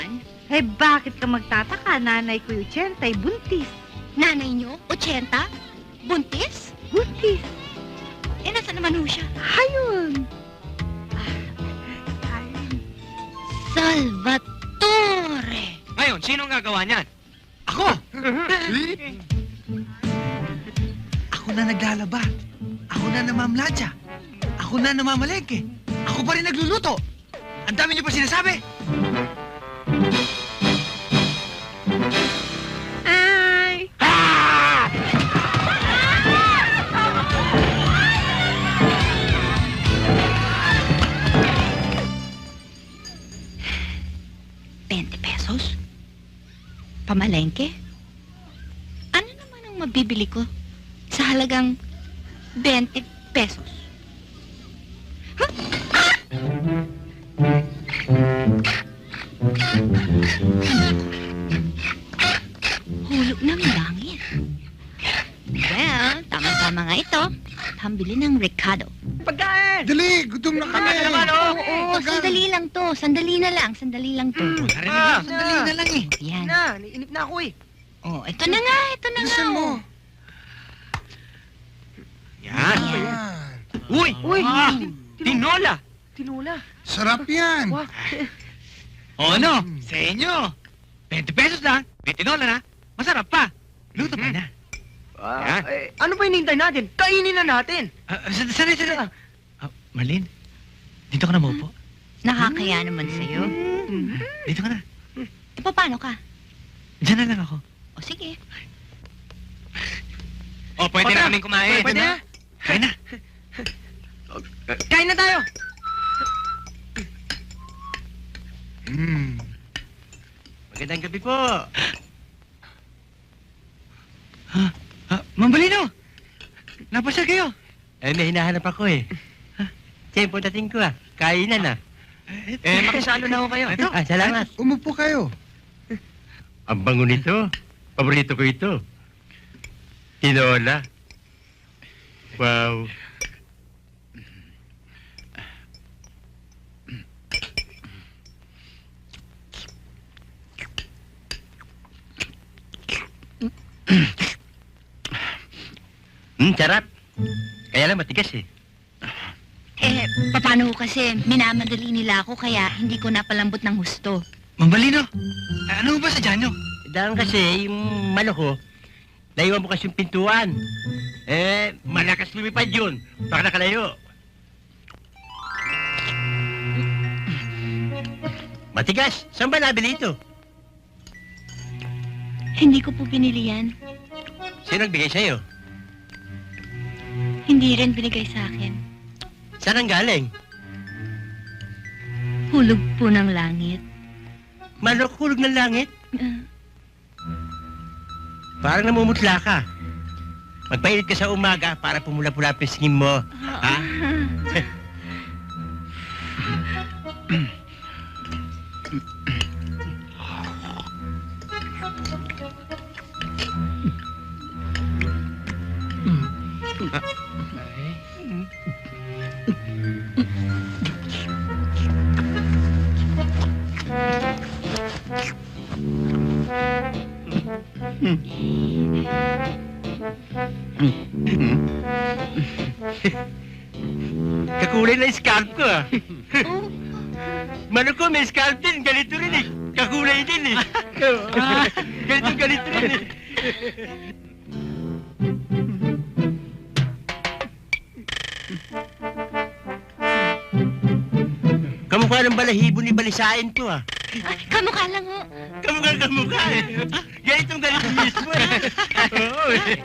naman. Eh, bakit ka magtataka? Nanay ko yung 80, ay buntis. Nanay nyo, 80? Buntis? Buntis. Eh, nasa naman ho siya? Ayun. Salvatore! Ngayon, sino ang gagawa niyan? Ako! Ako na naglalaba. Ako na namamladya. Ako na namamalengke. Ako pa rin nagluluto. Ang dami niyo pa sinasabi. Pamalengke? Ano naman ang mabibili ko sa halagang 20 pesos? Huh? Ah! Hulog ng langit. Well, tama-tama nga ito. Pambili ng Ricardo. Pagkain! Dali, gutom na Kami naman, oh! Oo, sandali lang to. Sandali na lang. Sandali lang to. Narinig Ah, sandali na lang eh. Yan. Na, naiinip na ako eh. Oh, ito na nga. Ito na nga. Bilisan mo. oh. Yan. Ayan. Uy! Uy! Ah, tin- tinola! Tinula. Sarap yan. Wah. O ano? Sa inyo! 20 pesos lang. May tinola na. Masarap pa. Luto pa na. Ah, Yan. eh, ano pa hinihintay natin? Kainin na natin. Ah, sa- Sanay, sanay. Ah, Marlene, dito ka na maupo. Nakakaya naman sa'yo. Dito ka na. E, paano ka? Diyan na lang ako. O, sige. O, pwede na kaming kumain. Pwede na. Kain na. Kain na tayo. Mm. Magandang gabi po. Ha? Ha? Mambalino! Napasal kayo. Eh, may hinahanap ako eh. Tempo dating ko ah. Kainan ah. Eh, makisalo na ako kayo. Ito. Ah, salamat. Umupo kayo. Ang bango nito. Paborito ko ito. Tinola. Wow. Hmm, sarap. Kaya lang matigas eh. Paano ko kasi minamadali nila ako kaya hindi ko napalambot ng husto. Mambalino! Ano ba sa dyan nyo? Dahil kasi, yung manok ko, naiwan mo kasi yung pintuan. Eh, malakas lumipad yun. Baka nakalayo. Matigas. Saan ba nabili ito? Hindi ko po binili yan. Sino nagbigay sa'yo? Hindi rin binigay sa akin. Saan ang galing? Hulog po ng langit. Manok hulog ng langit? Ah, Parang namumutla ka. Magpainit ka sa umaga para pumula-pula ang pisngin mo. Ha? Kakulay na scalp ko ah. Manok ko may scalp din. Ganito rin eh. Kakulay din eh. ganito, ganito rin eh. Kamukha ng balahibo ni Balisain to ah. Ah, kamukha lang ho. Kamukha kamukha eh. Ganitong ganito mismo eh. Oo eh.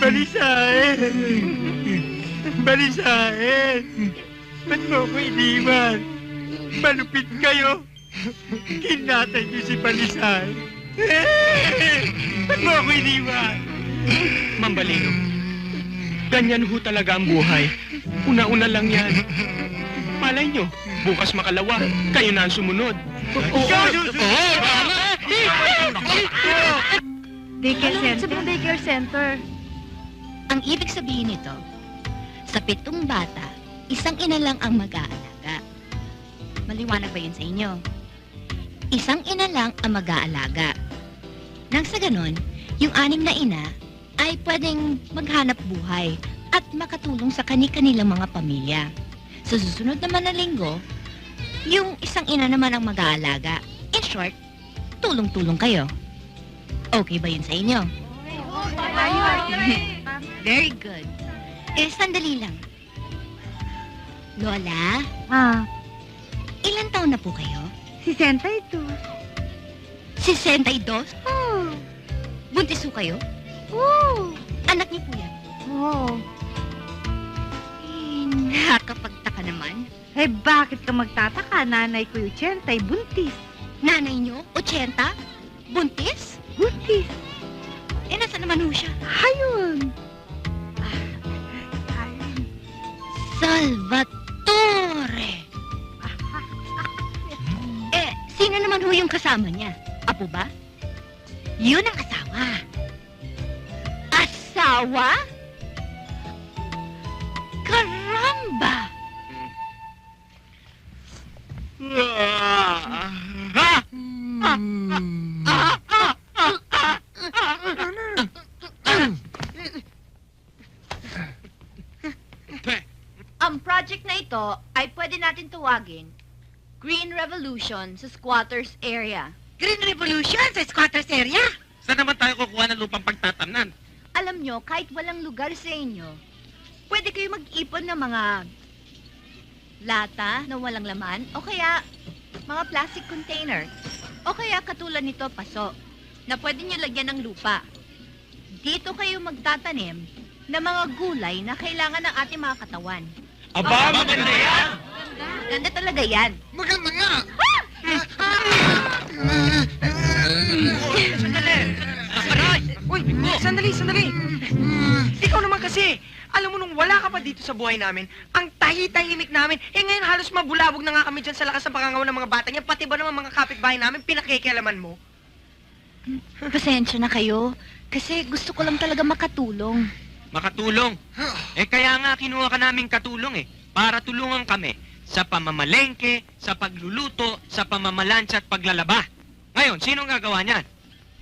Balisain! Balisain! Ba't mo ko iniwan? Malupit kayo! Kinatay niyo si Balisain! Ba't mo ako iniwan? Mambalino. Ganyan ho talaga ang buhay. Una-una lang yan. Malay nyo, Bukas makalawa, kayo na ang sumunod. Daycare center. Sa daycare center. Ang ibig sabihin nito, sa pitong bata, isang ina lang ang mag-aalaga. Maliwanag ba yun sa inyo? Isang ina lang ang mag-aalaga. Nang sa ganon, yung anim na ina ay pwedeng maghanap buhay at makatulong sa kani-kanilang mga pamilya. Sa susunod naman na linggo, yung isang ina naman ang mag-aalaga. In short, tulong-tulong kayo. Okay ba yun sa inyo? Very good. Eh, sandali lang. Lola, Ah, ilan taon na po kayo? si Senta ito. 62? Oh, Buntis po kayo? oh, Anak niyo po yan? oh. Eh, nakakapagtaka naman. Eh, bakit ka magtataka? Nanay ko yung tsentay, buntis. Nanay niyo, 80? Buntis? Buntis. Eh, nasa naman ho siya? Ayun. Salvatore! Sino naman ho yung kasama niya? Apo ba? Yun ang asawa. Asawa? Karamba! Ang project na ito ay pwede natin tawagin Green Revolution sa squatters area. Green Revolution sa squatters area? Saan naman tayo kukuha ng lupang pagtatamnan? Alam nyo, kahit walang lugar sa inyo, pwede kayo mag-ipon ng mga lata na walang laman o kaya mga plastic container. O kaya katulad nito, paso, na pwede nyo lagyan ng lupa. Dito kayo magtatanim ng mga gulay na kailangan ng ating mga katawan. Aba, maganda yan! Ganda talaga yan. Maganda nga! Sandali! Aray! Uy, sandali, sandali! Ikaw naman kasi, alam mo nung wala ka pa dito sa buhay namin, ang tahi-tahimik namin, eh ngayon halos mabulabog na nga kami dyan sa lakas ng pangangaw ng mga bata niya, pati ba naman mga kapitbahay namin, pinakikialaman mo? Pasensya na kayo, kasi gusto ko lang talaga makatulong. Makatulong. Eh kaya nga kinuha ka naming katulong eh. Para tulungan kami sa pamamalengke, sa pagluluto, sa pamamalansya at paglalaba. Ngayon, sino ang gagawa niyan?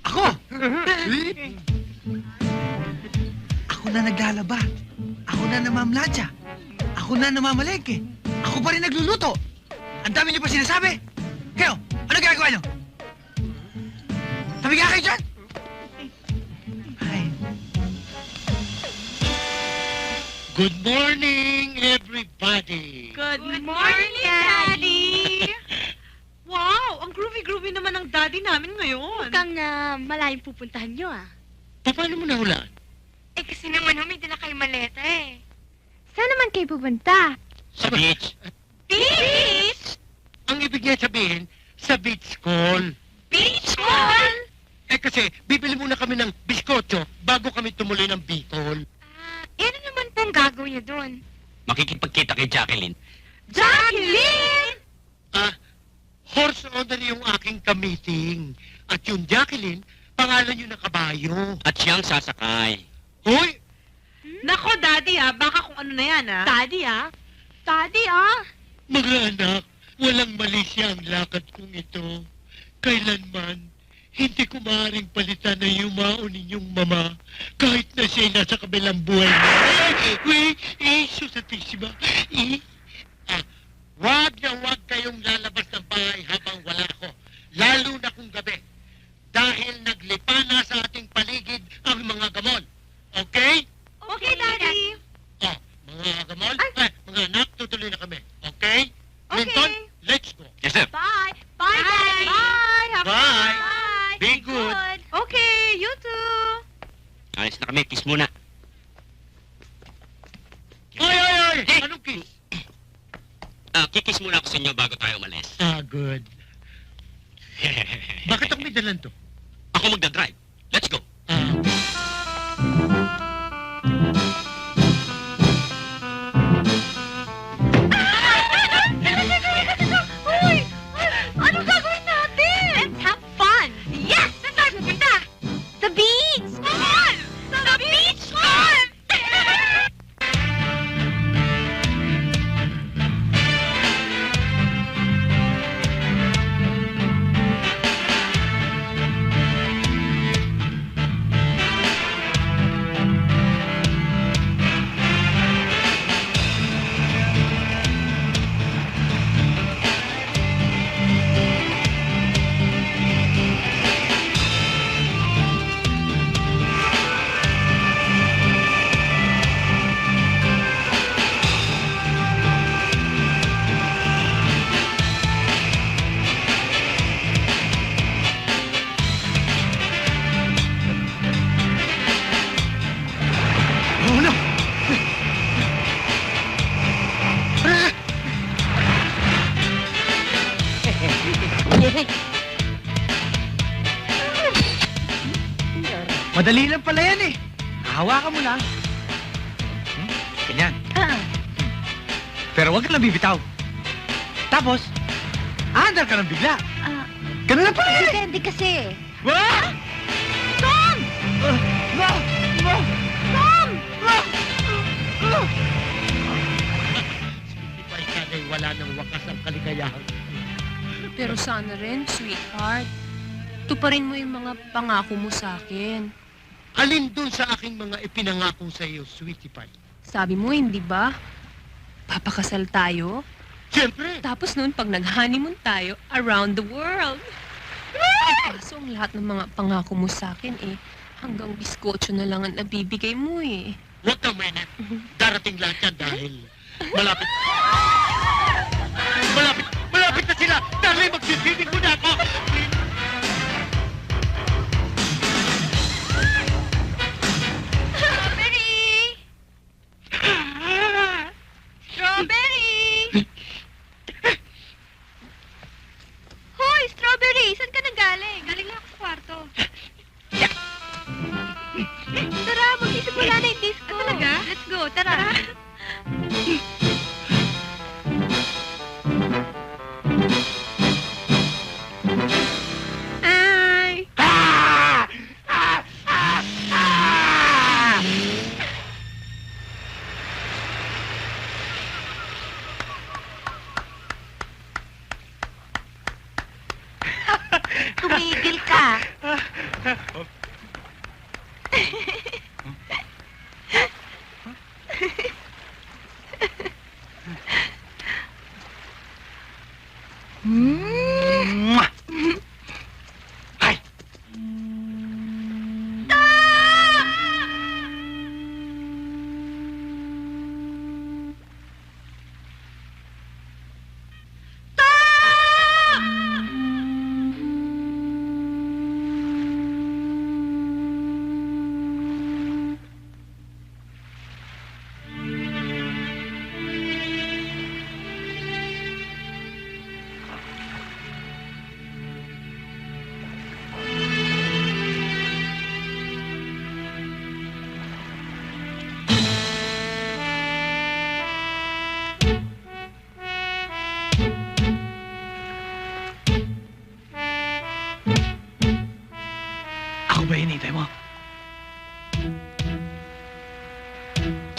Ako! Ako na naglalaba. Ako na namamlatsa. Ako na namamalengke. Ako pa rin nagluluto. Ang dami niyo pa sinasabi. Kayo, ano ginagawa niyo? Tabi ka kayo dyan! Ay, Good morning, everybody! Good morning, Daddy! wow, ang groovy-groovy naman ng daddy namin ngayon. Mukhang na malayong pupuntahan nyo ah. Paano mo nahulaan? Eh kasi naman ho, may dala kayo maleta eh. Saan naman kayo pupunta? Sa beach. Beach! Ang ibig niya sabihin, sa beach call. Beach Mall! Eh kasi, bibili muna kami ng biskotso bago kami tumuloy ng Bicol. Ah, eh, ano naman pong gagawin niyo doon? Makikipagkita kay Jacqueline. Jacqueline! Ah, horse owner yung aking kamiting. At yung Jacqueline, pangalan yun ng kabayo. At siyang sasakay. Hoy! Nako, daddy ah, baka kung ano na yan ah. Daddy ah. Daddy ah. Mga anak, walang mali siya ang lakad kong ito. Kailanman, hindi ko maaaring palitan na yumaon ninyong mama kahit na siya'y nasa kabilang buhay na. Wait, eh, susatisima. Eh, ah, wag na wag kayong lalabas ng bahay habang wala ko. Lalo na kung gabi. Dahil naglipa na sa ating paligid ang mga gamon. Okay? Okay, daddy. Oh, mga gamon, eh, mga anak, tutuloy na kami. Okay? Linton, let's go. Yes, sir. Bye. Bye, Daddy. Bye. Have Bye. Bye. Be good. Okay, you too. Ayos na kami, kiss muna. Oy, oy, oy! Anong kiss? Ah, kikis muna ako sa inyo bago tayo umalis. Ah, good. Bakit ako may dalan to? Madali lang pala yan eh. Hahawakan mo lang. Hmm? Ganyan. Ah, Pero huwag ka lang bibitaw. Tapos, aandar ka lang bigla. ah, Ganun lang pala yan eh. depende kasi. Wah! Tom! Uh, no! No! Tom! No! No! Sweetie Pie, sana'y wala ng wakas ang kaligayahan. Pero sana rin, sweetheart. Tuparin mo yung mga pangako mo sa akin. Alin dun sa aking mga ipinangako sa iyo, Sweetie Pie? Sabi mo, hindi ba? Papakasal tayo? Siyempre! Tapos noon, pag nag-honeymoon tayo, around the world. Eh, kaso ang lahat ng mga pangako mo sa akin eh, hanggang biskotso na lang ang nabibigay mo eh. Huwag kang mainit. Darating lahat yan dahil malapit. Malapit, malapit na sila! Dahil magsisibig mo na ako! Strawberry! Ay!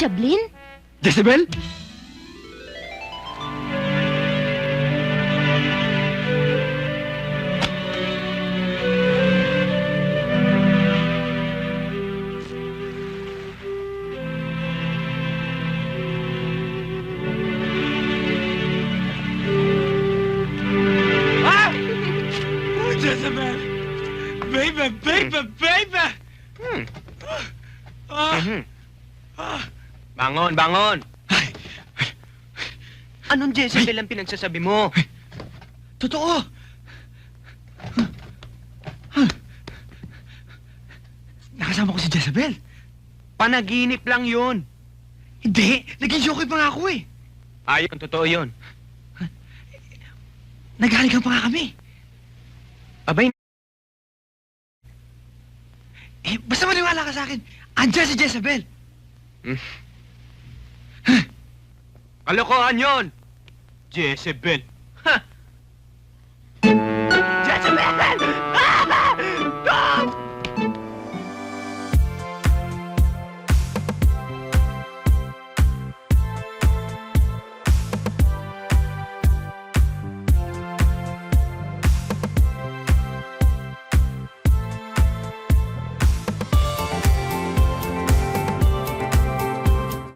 Jablin? Jezebel? Bangon! Anong Jezebel ang pinagsasabi mo? Totoo! Nakasama ko si Jezebel. Panaginip lang yun. Hindi! Naging joke pa nga ako eh. Ayun, totoo yun. Naghalikan pa nga kami. Abay, Eh, basta maniwala ka sa akin. Andiyan si Jezebel. Kalokohan yun! Jezebel. Ha!